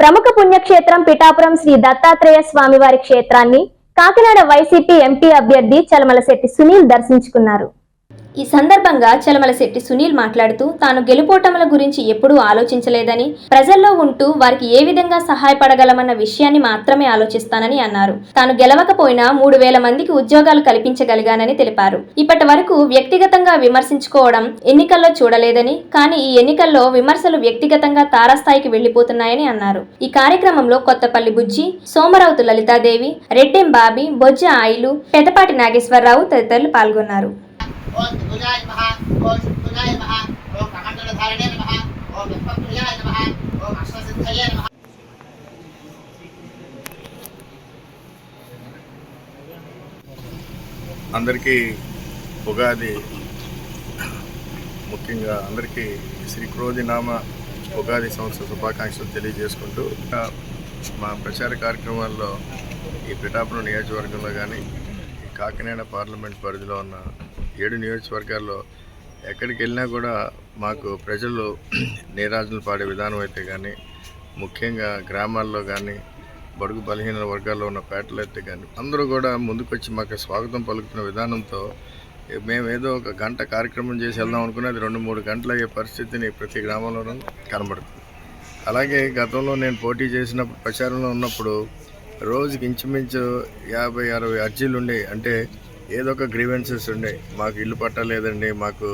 ప్రముఖ పుణ్యక్షేత్రం పిఠాపురం శ్రీ దత్తాత్రేయ స్వామివారి క్షేత్రాన్ని కాకినాడ వైసీపీ ఎంపీ అభ్యర్థి చలమలశెట్టి సునీల్ దర్శించుకున్నారు. ఈ సందర్భంగా చలమలశెట్టి సునీల్ మాట్లాడుతూ తాను గెలుపోటముల గురించి ఎప్పుడూ ఆలోచించలేదని ప్రజల్లో ఉంటూ వారికి ఏ విధంగా సహాయపడగలమన్న విషయాన్ని మాత్రమే ఆలోచిస్తానని అన్నారు. తాను గెలవకపోయినా మూడు వేల మందికి ఉద్యోగాలు కల్పించగలిగానని తెలిపారు. ఇప్పటి వరకు వ్యక్తిగతంగా విమర్శించుకోవడం ఎన్నికల్లో చూడలేదని కానీ ఈ ఎన్నికల్లో విమర్శలు వ్యక్తిగతంగా తారాస్థాయికి వెళ్ళిపోతున్నాయని అన్నారు. ఈ కార్యక్రమంలో కొత్తపల్లి బుజ్జి సోమరావుతు లలితాదేవి రెడ్డెం బాబి బొజ్జ ఆయిలు పెదపాటి నాగేశ్వరరావు తదితరులు పాల్గొన్నారు. ఓం త్రిభుజాయ ఓం ఓం ఓం ఓం అందరికీ ఉగాది ముఖ్యంగా అందరికీ శ్రీ క్రోధినామ ఉగాది సంవత్సర శుభాకాంక్షలు తెలియజేసుకుంటూ మా ప్రచార కార్యక్రమాల్లో ఈ పిఠాపురం నియోజకవర్గంలో కానీ ఈ కాకినాడ పార్లమెంట్ పరిధిలో ఉన్న ఏడు నియోజకవర్గాల్లో ఎక్కడికి వెళ్ళినా కూడా మాకు ప్రజలు నీరాజులు పాడే విధానం అయితే కానీ ముఖ్యంగా గ్రామాల్లో కానీ బడుగు బలహీన వర్గాల్లో ఉన్న పేటలు అయితే కానీ అందరూ కూడా ముందుకొచ్చి మాకు స్వాగతం పలుకుతున్న విధానంతో మేము ఏదో ఒక గంట కార్యక్రమం చేసి వెళ్దాం అనుకున్నది రెండు మూడు గంటలు అయ్యే పరిస్థితిని ప్రతి గ్రామంలోనూ కనబడుతుంది. అలాగే గతంలో నేను పోటీ చేసినప్పుడు ప్రచారంలో ఉన్నప్పుడు రోజుకి ఇంచుమించు యాభై అరవై అర్జీలు ఉండే అంటే ఏదో ఒక గ్రీవెన్సెస్ ఉండే మాకు ఇల్లు పట్టలేదండి మాకు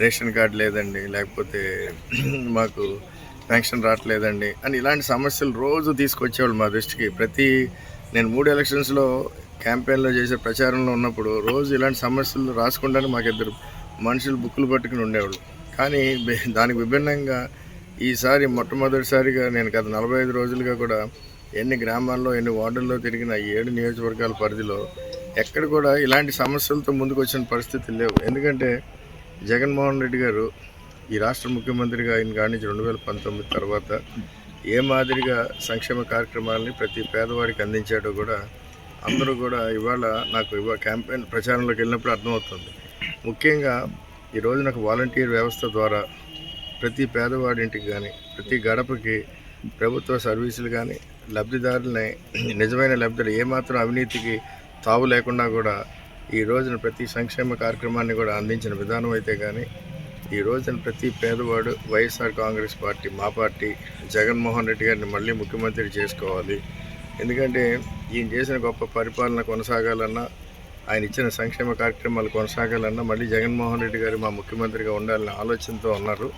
రేషన్ కార్డు లేదండి లేకపోతే మాకు పెన్షన్ రావట్లేదండి అని ఇలాంటి సమస్యలు రోజు తీసుకొచ్చేవాళ్ళు మా దృష్టికి. ప్రతి నేను మూడు ఎలక్షన్స్లో క్యాంపెయిన్లో చేసే ప్రచారంలో ఉన్నప్పుడు రోజు ఇలాంటి సమస్యలు రాసుకుంటానే మాకు ఇద్దరు మనుషులు బుక్కులు పట్టుకుని ఉండేవాళ్ళు. కానీ దానికి విభిన్నంగా ఈసారి మొట్టమొదటిసారిగా నేను గత నలభై ఐదు రోజులుగా కూడా ఎన్ని గ్రామాల్లో ఎన్ని వార్డుల్లో తిరిగిన ఏడు నియోజకవర్గాల పరిధిలో ఎక్కడ కూడా ఇలాంటి సమస్యలతో ముందుకు వచ్చిన పరిస్థితులు లేవు. ఎందుకంటే జగన్మోహన్ రెడ్డి గారు ఈ రాష్ట్ర ముఖ్యమంత్రిగా ఆయన కాడి నుంచి రెండు వేల పంతొమ్మిది తర్వాత ఏ మాదిరిగా సంక్షేమ కార్యక్రమాలని ప్రతి పేదవాడికి అందించాడో కూడా అందరూ కూడా ఇవాళ నాకు ఇవాళ క్యాంపెయిన్ ప్రచారంలోకి వెళ్ళినప్పుడు అర్థమవుతుంది. ముఖ్యంగా ఈరోజు నాకు వాలంటీర్ వ్యవస్థ ద్వారా ప్రతి పేదవాడింటికి కానీ ప్రతి గడపకి ప్రభుత్వ సర్వీసులు కానీ లబ్ధిదారులని నిజమైన లబ్ధులు ఏమాత్రం అవినీతికి తావు లేకుండా కూడా ఈ రోజున ప్రతి సంక్షేమ కార్యక్రమాన్ని కూడా అందించిన విధానం అయితే కానీ ఈ రోజున ప్రతి పేదవాడు వైఎస్ఆర్ కాంగ్రెస్ పార్టీ మా పార్టీ జగన్మోహన్ రెడ్డి గారిని మళ్ళీ ముఖ్యమంత్రి చేసుకోవాలి. ఎందుకంటే ఈయన చేసిన గొప్ప పరిపాలన కొనసాగాలన్నా ఆయన ఇచ్చిన సంక్షేమ కార్యక్రమాలు కొనసాగాలన్నా మళ్ళీ జగన్మోహన్ రెడ్డి గారు మా ముఖ్యమంత్రిగా ఉండాలనే ఆలోచనతో ఉన్నారు.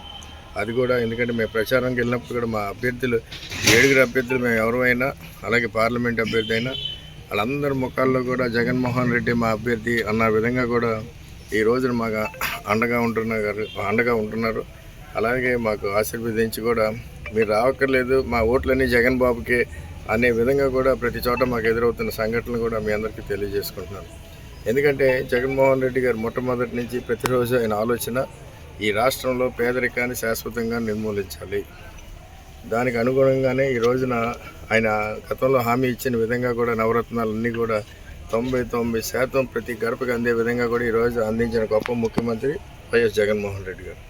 అది కూడా ఎందుకంటే మేము ప్రచారంకి వెళ్ళినప్పుడు కూడా మా అభ్యర్థులు ఏడుగురు అభ్యర్థులు మేము ఎవరైనా అలాగే పార్లమెంట్ అభ్యర్థి అయినా వాళ్ళందరి ముఖాల్లో కూడా జగన్మోహన్ రెడ్డి మా అభ్యర్థి అన్న విధంగా కూడా ఈ రోజున మాకు అండగా ఉంటున్నారు అండగా ఉంటున్నారు. అలాగే మాకు ఆశీర్వదించి కూడా మీరు రావక్కర్లేదు మా ఓట్లన్నీ జగన్ బాబుకే అనే విధంగా కూడా ప్రతి చోట మాకు ఎదురవుతున్న సంఘటనలు కూడా మీ అందరికీ తెలియజేసుకుంటున్నాను. ఎందుకంటే జగన్మోహన్ రెడ్డి గారు మొట్టమొదటి నుంచి ప్రతిరోజు ఆయన ఆలోచన ఈ రాష్ట్రంలో పేదరికాన్ని శాశ్వతంగా నిర్మూలించాలి. దానికి అనుగుణంగానే ఈ రోజున ఆయన గతంలో హామీ ఇచ్చిన విధంగా కూడా నవరత్నాలన్నీ కూడా తొంభై తొంభై శాతం ప్రతి గడపకి అందే విధంగా కూడా ఈరోజు అందించిన గొప్ప ముఖ్యమంత్రి వైఎస్ జగన్మోహన్ రెడ్డి గారు.